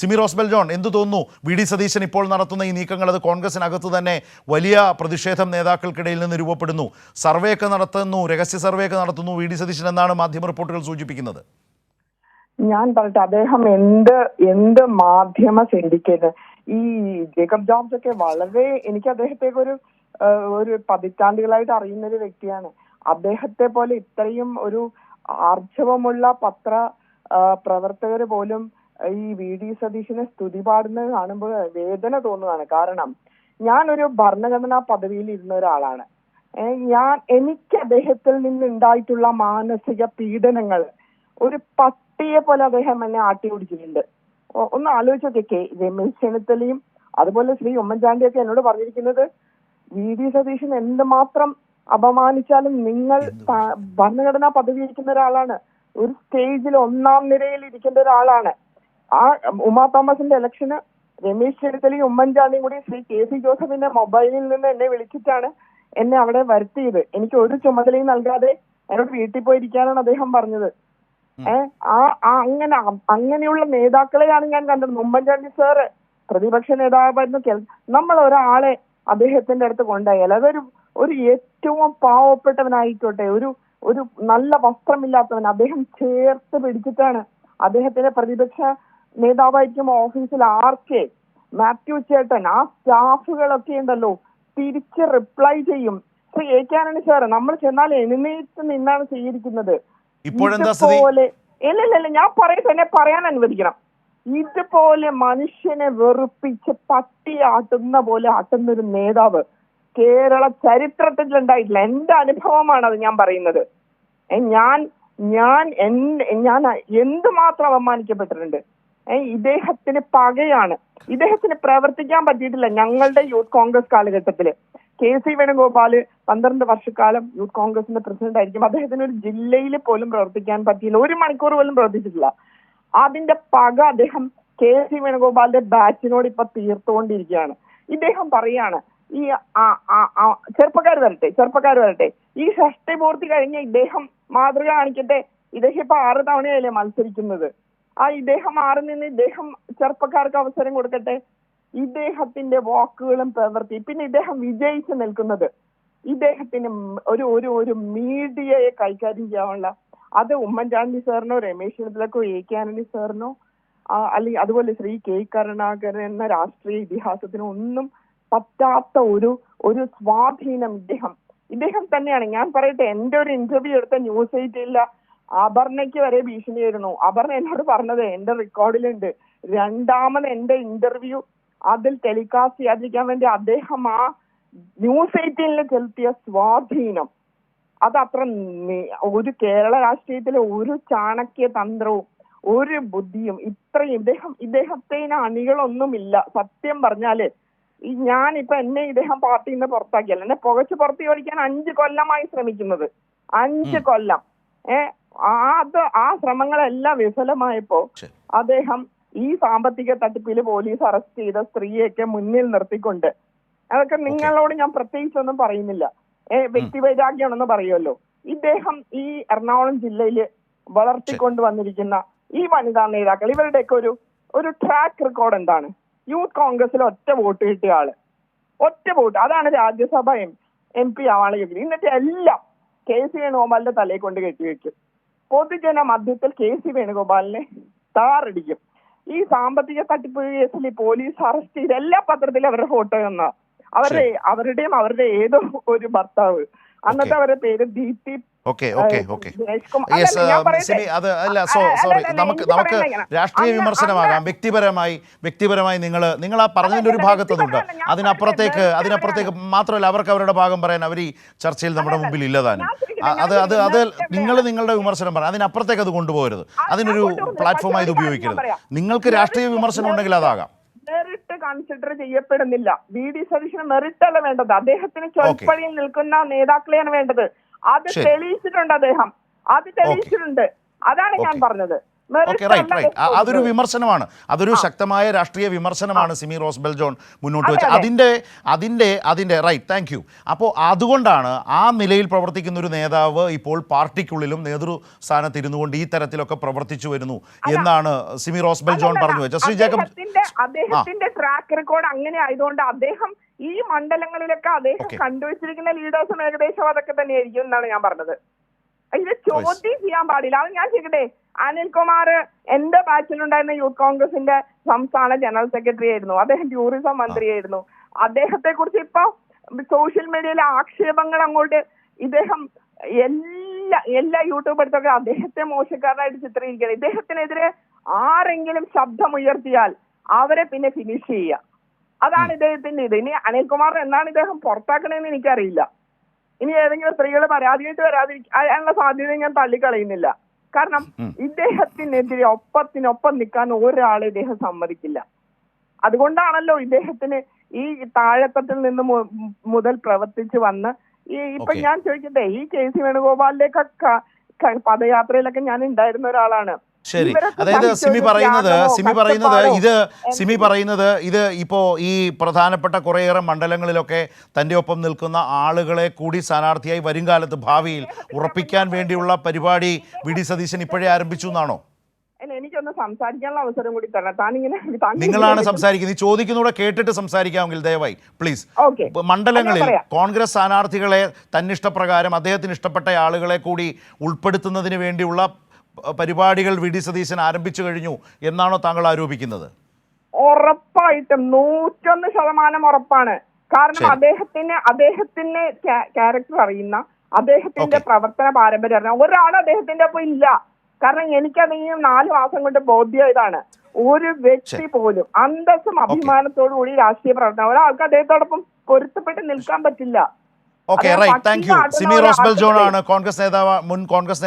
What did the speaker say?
Simi Rosebell John എന്തു തോന്നുന്നു? V D Satheesan ഇപ്പോൾ നടത്തുന്ന ഈ നീക്കങ്ങൾ അത് കോൺഗ്രസിനകത്ത് തന്നെ വലിയ പ്രതിഷേധം നേതാക്കൾക്കിടയിൽ നിന്ന് രൂപപ്പെടുന്നു. സർവേ ഒക്കെ നടത്തുന്നു രഹസ്യ സർവേ ഒക്കെ നടത്തുന്നു. വി ഡി സതീശൻ എന്നാണ് മാധ്യമ റിപ്പോർട്ടുകൾ സൂചിപ്പിക്കുന്നത്. ഞാൻ പറയട്ടെ അദ്ദേഹം എന്ത് എന്ത് മാധ്യമ സിൻഡിക്കേറ്റ് ഈ ജേക്കബ് ജോബ്സ് ഒക്കെ വളരെ എനിക്ക് അദ്ദേഹത്തെ ഒരു ഒരു പതിറ്റാണ്ടുകളായിട്ട് അറിയുന്ന ഒരു വ്യക്തിയാണ്. അദ്ദേഹത്തെ പോലെ ഇത്രയും ഒരു ആർജവമുള്ള പത്ര പ്രവർത്തകർ പോലും ഈ വി ഡി സതീശനെ സ്തുതി പാടുന്നത് കാണുമ്പോൾ വേദന തോന്നുകയാണ്. കാരണം ഞാനൊരു ഭരണഘടനാ പദവിയിൽ ഇരുന്ന ഒരാളാണ്. ഞാൻ എനിക്ക് അദ്ദേഹത്തിൽ നിന്ന് ഉണ്ടായിട്ടുള്ള മാനസിക പീഡനങ്ങൾ ഒരു പട്ടിയെ പോലെ അദ്ദേഹം എന്നെ ആട്ടി ഓടിച്ചിട്ടുണ്ട് ഒന്ന് ആലോചിച്ചൊക്കെ രമേശ് ചെന്നിത്തലയും അതുപോലെ ശ്രീ ഉമ്മൻചാണ്ടിയൊക്കെ എന്നോട് പറഞ്ഞിരിക്കുന്നത് വി ഡി സതീശൻ എന്തുമാത്രം അപമാനിച്ചാലും നിങ്ങൾ ഭരണഘടനാ പദവി ഇരിക്കുന്ന ഒരാളാണ്. ഒരു സ്റ്റേജിൽ ഒന്നാം നിരയിൽ ഇരിക്കേണ്ട ഒരാളാണ്. ആ ഉമാ തോമസിന്റെ ഇലക്ഷന് രമേശ് ചെന്നിത്തലയും ഉമ്മൻചാണ്ടിയും കൂടി ശ്രീ കെ സി ജോസഫിന്റെ മൊബൈലിൽ നിന്ന് എന്നെ വിളിച്ചിട്ടാണ് എന്നെ അവിടെ വരുത്തിയത്. എനിക്ക് ഒരു ചുമതലയും നൽകാതെ എന്നോട് വീട്ടിൽ പോയിരിക്കാനാണ് അദ്ദേഹം പറഞ്ഞത്. ഏഹ് ആ ആ അങ്ങനെ അങ്ങനെയുള്ള നേതാക്കളെയാണ് ഞാൻ കണ്ടത്. ഉമ്മൻചാണ്ടി സാറ് പ്രതിപക്ഷ നേതാവായിരുന്നു നമ്മൾ ഒരാളെ അദ്ദേഹത്തിന്റെ അടുത്ത് കൊണ്ടുപോയാൽ അതൊരു ഒരു ഏറ്റവും പാവപ്പെട്ടവനായിക്കോട്ടെ ഒരു ഒരു നല്ല വസ്ത്രമില്ലാത്തവൻ അദ്ദേഹം ചേർത്ത് പിടിച്ചിട്ടാണ് അദ്ദേഹത്തിന്റെ പ്രതിപക്ഷ നേതാവായിരിക്കും ഓഫീസിൽ ആർക്കെ? മാത്യു ചേട്ടൻ ആ സ്റ്റാഫുകളൊക്കെ ഉണ്ടല്ലോ. തിരിച്ച് റിപ്ലൈ ചെയ്യും. ശ്രീ എ കാനണി സാറ് നമ്മൾ ചെന്നാൽ എഴുന്നേറ്റ് നിന്നാണ് സ്വീകരിക്കുന്നത് ഇതുപോലെ ഇല്ല ഇല്ല ഇല്ല ഞാൻ പറയട്ടെ എന്നെ പറയാൻ അനുവദിക്കണം. ഇതുപോലെ മനുഷ്യനെ വെറുപ്പിച്ച് പട്ടിയാട്ടുന്ന പോലെ ആട്ടുന്ന ഒരു നേതാവ് കേരള ചരിത്രത്തിൽ ഉണ്ടായിട്ടില്ല എന്റെ അനുഭവമാണ് അത് ഞാൻ പറയുന്നത്. ഞാൻ ഞാൻ ഞാൻ എന്തുമാത്രം അപമാനിക്കപ്പെട്ടിട്ടുണ്ട്? ഇദ്ദേഹത്തിന് പകയാണ്. ഇദ്ദേഹത്തിന് പ്രവർത്തിക്കാൻ പറ്റിയിട്ടില്ല ഞങ്ങളുടെ യൂത്ത് കോൺഗ്രസ് കാലഘട്ടത്തിൽ. കെ സി വേണുഗോപാൽ പന്ത്രണ്ട് വർഷക്കാലം യൂത്ത് കോൺഗ്രസിന്റെ പ്രസിഡന്റ് ആയിരിക്കും. അദ്ദേഹത്തിന് ഒരു ജില്ലയിൽ പോലും പ്രവർത്തിക്കാൻ പറ്റിയില്ല. ഒരു മണിക്കൂർ പോലും പ്രവർത്തിച്ചിട്ടില്ല. അതിന്റെ പക അദ്ദേഹം കെ സി വേണുഗോപാലിന്റെ ബാച്ചിനോട് ഇപ്പൊ തീർത്തുകൊണ്ടിരിക്കുകയാണ്. ഇദ്ദേഹം പറയാണ് ഈ ചെറുപ്പക്കാർ വരട്ടെ ചെറുപ്പക്കാർ വരട്ടെ. ഈ ഷഷ്ടി പൂർത്തി കഴിഞ്ഞ ഇദ്ദേഹം മാതൃക കാണിക്കട്ടെ. ഇദ്ദേഹം ഇപ്പൊ ആറ് തവണയല്ലേ മത്സരിക്കുന്നത്. ആ ഇദ്ദേഹം മാറി നിന്ന് ഇദ്ദേഹം ചെറുപ്പക്കാർക്ക് അവസരം കൊടുക്കട്ടെ. ഇദ്ദേഹത്തിന്റെ വാക്കുകളും പ്രവൃത്തി പിന്നെ ഇദ്ദേഹം വിജയിച്ചു നിൽക്കുന്നത്. ഇദ്ദേഹത്തിന് ഒരു ഒരു ഒരു മീഡിയയെ കൈകാര്യം ചെയ്യാനുള്ള അത് ഉമ്മൻചാണ്ടി സാറിനോ രമേശ് ചെന്നിത്തലക്കോ എ കെ ആന്റണി സാറിനോ അല്ലെങ്കിൽ അതുപോലെ ശ്രീ കെ കരുണാകരൻ എന്ന രാഷ്ട്രീയ ഇതിഹാസത്തിനോ ഒന്നും പറ്റാത്ത ഒരു ഒരു സ്വാധീനം ഇദ്ദേഹം. ഇദ്ദേഹം തന്നെയാണ്. ഞാൻ പറയട്ടെ എന്റെ ഒരു ഇന്റർവ്യൂ എടുത്ത ന്യൂസ് എയ്റ്റില്ല അപർണയ്ക്ക് വരെ ഭീഷണിയായിരുന്നു. അപർണ എന്നോട് പറഞ്ഞത് എന്റെ റെക്കോർഡിലുണ്ട്. രണ്ടാമത് എന്റെ ഇന്റർവ്യൂ അതിൽ ടെലികാസ്റ്റ് ചെയ്യാതിരിക്കാൻ വേണ്ടി അദ്ദേഹം ആ ന്യൂസ് എയ്റ്റീനിൽ ചെലുത്തിയ സ്വാധീനം. അത് അത്ര ഒരു കേരള രാഷ്ട്രീയത്തിലെ ഒരു ചാണക്യ തന്ത്രവും ഒരു ബുദ്ധിയും ഇത്രയും ഇദ്ദേഹം ഇദ്ദേഹത്തിന് അണികളൊന്നുമില്ല. സത്യം പറഞ്ഞാൽ ഈ ഞാൻ ഇപ്പൊ എന്നെ ഇദ്ദേഹം പാർട്ടിയിൽ നിന്ന് പുറത്താക്കിയല്ല. എന്നെ പുകച്ച് പുറത്ത് ഓടിക്കാൻ അഞ്ച് കൊല്ലമായി ശ്രമിക്കുന്നത്. അഞ്ച് കൊല്ലം. ഏ അത് ആ ശ്രമങ്ങളെല്ലാം വിഫലമായപ്പോ അദ്ദേഹം ഈ സാമ്പത്തിക തട്ടിപ്പിൽ പോലീസ് അറസ്റ്റ് ചെയ്ത സ്ത്രീയൊക്കെ മുന്നിൽ നിർത്തിക്കൊണ്ട് അതൊക്കെ നിങ്ങളോട് ഞാൻ പ്രത്യേകിച്ചൊന്നും പറയുന്നില്ല. ഏ വ്യക്തിവൈരാഗ്യമാണെന്ന് പറയുമല്ലോ. ഇദ്ദേഹം ഈ എറണാകുളം ജില്ലയിൽ വളർത്തിക്കൊണ്ട് വന്നിരിക്കുന്ന ഈ വനിതാ നേതാക്കൾ ഇവരുടെയൊക്കെ ഒരു ഒരു ട്രാക്ക് റെക്കോർഡ് എന്താണ്? യൂത്ത് കോൺഗ്രസിൽ ഒറ്റ വോട്ട് കിട്ടിയ ആൾ. ഒറ്റ വോട്ട്. അതാണ് രാജ്യസഭ എം എം പി ആവാണ് യോഗ്യത. എന്നിട്ട് എല്ലാം കെ സി വേണുഗോപാലിന്റെ തലയിൽ കൊണ്ട് കെട്ടിവെക്കും. പൊതുജന മധ്യത്തിൽ കെ സി വേണുഗോപാലിനെ താറടിക്കും. ഈ സാമ്പത്തിക തട്ടിപ്പ് കേസിൽ പോലീസ് അറസ്റ്റ് ചെയ്ത എല്ലാ പത്രത്തിലും അവരുടെ ഫോട്ടോ എന്ന അവരുടെ അവരുടെയും അവരുടെ ഏതോ ഒരു ഭർത്താവ്. അന്നത്തെ അവരുടെ പേര് Deepthi okay okay okay yes Simi അത് അല്ല സോ അല്ല, സോറി നമുക്ക് നമുക്ക് പറയാൻ രാഷ്ട്രീയ വിമർശനമാകാം. വ്യക്തിപരമായി വ്യക്തിപരമായി നിങ്ങൾ നിങ്ങൾ ആ പറഞ്ഞതിന്റെ ഒരു ഭാഗത്തതുണ്ട് അതിനപ്പുറത്തേക്ക് അതിനപ്പുറത്തേക്ക് മാത്രമല്ല അവർക്ക് അവരുടെ ഭാഗം പറയാൻ അവർ ഈ ചർച്ചയിൽ നമ്മുടെ മുമ്പിൽ ഇല്ലതാനും അത് അത് അത് നിങ്ങൾ നിങ്ങളുടെ വിമർശനം പറയാം. അതിനപ്പുറത്തേക്ക് അത് കൊണ്ടുപോകരുത്. അതിനൊരു. പ്ലാറ്റ്ഫോമായി ഇത് ഉപയോഗിക്കരുത്. നിങ്ങൾക്ക് രാഷ്ട്രീയ വിമർശനം ഉണ്ടെങ്കിൽ അതാകാം. മെറിറ്റ് കൺസിഡർ ചെയ്യപ്പെടുന്നില്ല. ബി ഡി സതീശന് മെറിറ്റ് അല്ല വേണ്ടത്. അദ്ദേഹത്തിന് ചൊൽപ്പടിയിൽ നിൽക്കുന്ന നേതാക്കളെയാണ് വേണ്ടത്. അത് തെളിയിച്ചിട്ടുണ്ട് അദ്ദേഹം. അത് തെളിയിച്ചിട്ടുണ്ട്. അതാണ് ഞാൻ പറഞ്ഞത്. Okay right right. അതൊരു വിമർശനമാണ്. അതൊരു ശക്തമായ രാഷ്ട്രീയ വിമർശനമാണ് സിമി റോസ് ബെൽ ജോൺ മുന്നോട്ട് വെച്ചത് അതെ. അതിന്റെ അതിന്റെ അതിന്റെ റൈറ്റ് താങ്ക് യു. അപ്പോൾ അതുകൊണ്ടാണ് ആ നിലയിൽ പ്രവർത്തിക്കുന്ന ഒരു നേതാവ് ഇപ്പോൾ പാർട്ടിക്കുള്ളിലും നേതൃസ്ഥാനത്ത് ഇരുന്നു കൊണ്ട് ഈ തരത്തിലൊക്കെ പ്രവർത്തിച്ചു വരുന്നു എന്നാണ് സിമി റോസ് ബെൽ ജോൺ പറഞ്ഞു വെച്ചത്. ശ്രീ ജേക്കബ് അദ്ദേഹത്തിന്റെ ട്രാക്ക് റെക്കോർഡ് അങ്ങനെ ആയതുകൊണ്ട് അദ്ദേഹം ഈ മണ്ഡലങ്ങളിലൊക്കെ അദ്ദേഹം. കണ്ടുവച്ചിരിക്കുന്ന ലീഡേഴ്സും ഏകദേശം അതൊക്കെ തന്നെയായിരിക്കും എന്നാണ് ഞാൻ പറഞ്ഞത്. ഇത് ചോദ്യം ചെയ്യാൻ പാടില്ല. അത് ഞാൻ ചെയ്യട്ടെ അനിൽകുമാർ എന്റെ ബാച്ചിലുണ്ടായിരുന്ന യൂത്ത് കോൺഗ്രസിന്റെ സംസ്ഥാന ജനറൽ സെക്രട്ടറി ആയിരുന്നു. അദ്ദേഹം ടൂറിസം മന്ത്രിയായിരുന്നു അദ്ദേഹത്തെ കുറിച്ച് ഇപ്പൊ സോഷ്യൽ മീഡിയയിലെ ആക്ഷേപങ്ങൾ അങ്ങോട്ട് ഇദ്ദേഹം എല്ലാ എല്ലാ യൂട്യൂബ് എടുത്തൊക്കെ അദ്ദേഹത്തെ മോശക്കാരനായിട്ട് ചിത്രീകരിക്കുന്നത് ഇദ്ദേഹത്തിനെതിരെ ആരെങ്കിലും ശബ്ദമുയർത്തിയാൽ അവരെ പിന്നെ ഫിനിഷ് ചെയ്യുക. അതാണ് ഇദ്ദേഹത്തിന്റെ ഇത്. ഇനി അനിൽകുമാർ എന്നാണ് ഇദ്ദേഹം പുറത്താക്കണമെന്ന് എനിക്കറിയില്ല. ഇനി ഏതെങ്കിലും സ്ത്രീകൾ പരാതിയായിട്ട് വരാതിരിക്കാനുള്ള സാധ്യത ഞാൻ തള്ളിക്കളയുന്നില്ല. കാരണം ഇദ്ദേഹത്തിനെതിരെ ഒപ്പത്തിനൊപ്പം നിൽക്കാൻ ഒരാളെ ഇദ്ദേഹം സമ്മതിക്കില്ല. അതുകൊണ്ടാണല്ലോ ഇദ്ദേഹത്തിന് ഈ താഴെത്തട്ടിൽ നിന്ന് മുതൽ പ്രവർത്തിച്ചു വന്ന് ഈ ഇപ്പൊ ഞാൻ ചോദിക്കട്ടെ ഈ കെ സി വേണുഗോപാലിന്റെയൊക്കെ ക- പദയാത്രയിലൊക്കെ ഞാൻ ഉണ്ടായിരുന്ന ഒരാളാണ്. ശരി. അതായത് സിമി പറയുന്നത് സിമി പറയുന്നത് ഇത് സിമി പറയുന്നത് ഇത് ഇപ്പോൾ ഈ പ്രധാനപ്പെട്ട കുറേയേറെ മണ്ഡലങ്ങളിലൊക്കെ തന്റെ ഒപ്പം നിൽക്കുന്ന ആളുകളെ കൂടി സ്ഥാനാർത്ഥിയായി വരും കാലത്ത് ഭാവിയിൽ ഉറപ്പിക്കാൻ വേണ്ടിയുള്ള പരിപാടി വി ഡി സതീശൻ ഇപ്പോഴേ ആരംഭിച്ചു എന്നാണോ? എനിക്കൊന്ന് സംസാരിക്കാനുള്ള അവസരം കൂടി തരണം താനിങ്ങനെ നിങ്ങളാണ് സംസാരിക്കുന്നത്. ചോദിക്കുന്നൂടെ കേട്ടിട്ട് സംസാരിക്കാമെങ്കിൽ ദയവായി പ്ലീസ്. മണ്ഡലങ്ങളിൽ. കോൺഗ്രസ് സ്ഥാനാർത്ഥികളെ തന്നിഷ്ടപ്രകാരം അദ്ദേഹത്തിന് ഇഷ്ടപ്പെട്ട ആളുകളെ കൂടി ഉൾപ്പെടുത്തുന്നതിന് വേണ്ടിയുള്ള പരിപാടികൾ വി ഡി സതീശൻ ആരംഭിച്ചു കഴിഞ്ഞു എന്നാണോ താങ്കൾ ആരോപിക്കുന്നത്? ഉറപ്പായിട്ടും നൂറ്റൊന്ന് ശതമാനം ഉറപ്പാണ്. കാരണം അദ്ദേഹത്തിന് അദ്ദേഹത്തിന് ക്യാരക്ടർ അറിയുന്ന അദ്ദേഹത്തിന്റെ പ്രവർത്തന പാരമ്പര്യം അറിയാം ഒരാൾ അദ്ദേഹത്തിന്റെ ഒപ്പം ഇല്ല. കാരണം എനിക്കത് ഈ നാല് മാസം കൊണ്ട് ബോധ്യമായതാണ് ഒരു വ്യക്തി പോലും അന്തസ്സും അഭിമാനത്തോടു കൂടി രാഷ്ട്രീയ പ്രവർത്തനം. ഒരാൾക്ക് അദ്ദേഹത്തോടൊപ്പം പൊരുത്തപ്പെട്ട് നിൽക്കാൻ പറ്റില്ല. Okay right. Thank you. Simi Rosebell John ആണ് കോൺഗ്രസ് നേതാവ് മുൻ കോൺഗ്രസ്